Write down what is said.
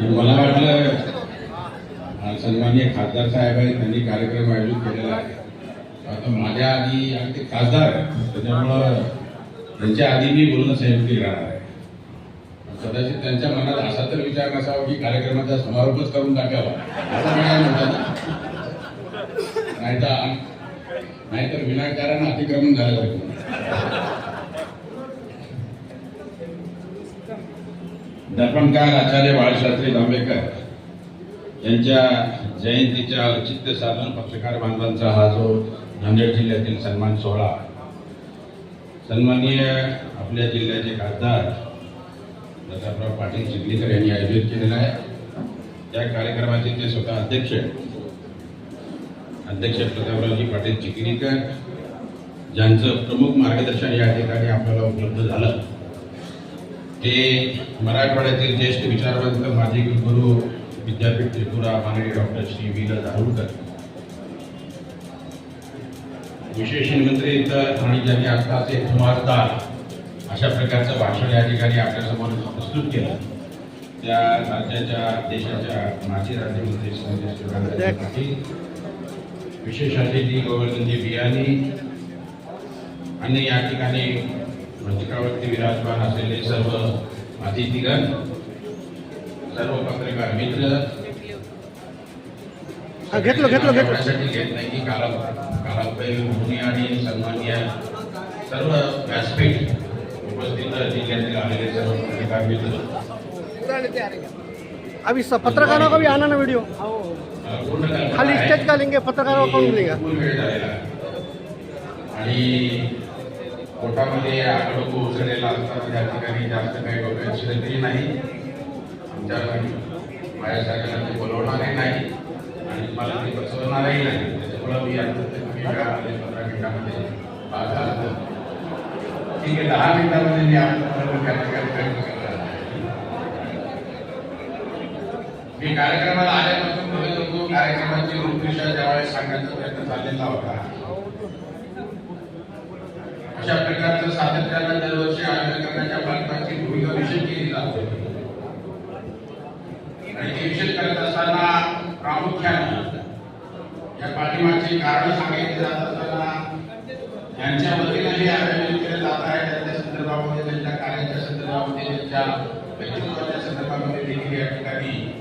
मला वाटलं सन्मान्य खासदार साहेब आहेत त्यांनी कार्यक्रम आयोजित केलेला आहे. आता माझ्या आधी आणि ते खासदार आहेत. त्याच्यामुळं त्यांच्या आधी मी बोलणं संयुक्ती राहणार आहे. कदाचित त्यांच्या मनात असा तर विचार नसावा की कार्यक्रमाचा समारोपच करून टाकावा. असं म्हणायला म्हणतात ना नाहीतर नाहीतर विनाकारण अतिक्रमण झालं दर्पणकार आचार्य बाळशास्त्री जांभेकर यांच्या जयंतीच्या औचित्य साधन पत्रकार बांधवांचा हा जो नांदेड जिल्ह्यातील सन्मान सोहळा. सन्माननीय आपल्या जिल्ह्याचे खासदार प्रतापराव पाटील चिखलीकर यांनी आयोजित केलेला आहे. त्या कार्यक्रमाचे ते स्वतः अध्यक्ष अध्यक्ष प्रतापरावजी पाटील चिखलीकर ज्यांचं प्रमुख मार्गदर्शन या ठिकाणी आपल्याला उपलब्ध झालं. ते मराठवाड्यातील ज्येष्ठ विचारवंत माजी कुलगुरू विद्यापीठ त्रिपुरा माननीय डॉक्टर श्री वि ल दारुडकर. विशेष मंत्री आणि ज्यांनी आत्ताच एक सुमारदार अशा प्रकारचं भाषण या ठिकाणी आपल्यासमोर प्रस्तुत केलं. त्या राज्याच्या देशाच्या माजी राज्यमंत्री संजय पाटील विशेष अतिथी गोवर्धनजी बियानी आणि या ठिकाणी मंचकावरती विराजमान असलेले सर्व अतिथीगण सर्व पत्रकार मित्र हा, घेतलं, घेतलं, घेतलं. एवढ्यासाठी घेत नाही की काला कालापैल मुनी आणि सन्मान्य सर्व व्यासपीठ उपस्थित जिल्ह्यातील आलेले सर्व पत्रकार मित्र अभी सब पत्रकारों का भी आना ना वीडियो अं, पूर्ण कल्पना खाली आहे. स्टेज का लेंगे पत्रकारों को कौन लेगा भरपूर वेळ झालेला उचललेला असताना त्या ठिकाणी जास्त काही डोक्याची तरी नाही. आमच्या माझ्यासारख्याला ते बोलवणारही नाही आणि मला ते बसवणारही नाही. त्याच्यामुळं मी आता कमी वेळा पंधरा मिनिटामध्ये भाग झालं तर. ठीक आहे दहा मिनिटामध्ये मी आपल्याबरोबर त्या ठिकाणी प्रयत्न करणार मी कार्यक्रमाला आल्यापासून बघत होतो कार्यक्रमाची रूपरेषा ज्यावेळेस सांगण्याचा प्रयत्न चाललेला होता अशा प्रकारचं सातत्यानं दरवर्षी आयोजन करण्याच्या भारताची भूमिका निश्चित केली जाते. आणि ते निश्चित करत असताना प्रामुख्याने या पाठीमागची कारण सांगितली जात असताना यांच्या वतीनं हे आयोजन केलं जात आहे. त्यांच्या संदर्भामध्ये त्यांच्या कार्याच्या संदर्भामध्ये त्यांच्या व्यक्तित्वाच्या संदर्भामध्ये देखील या ठिकाणी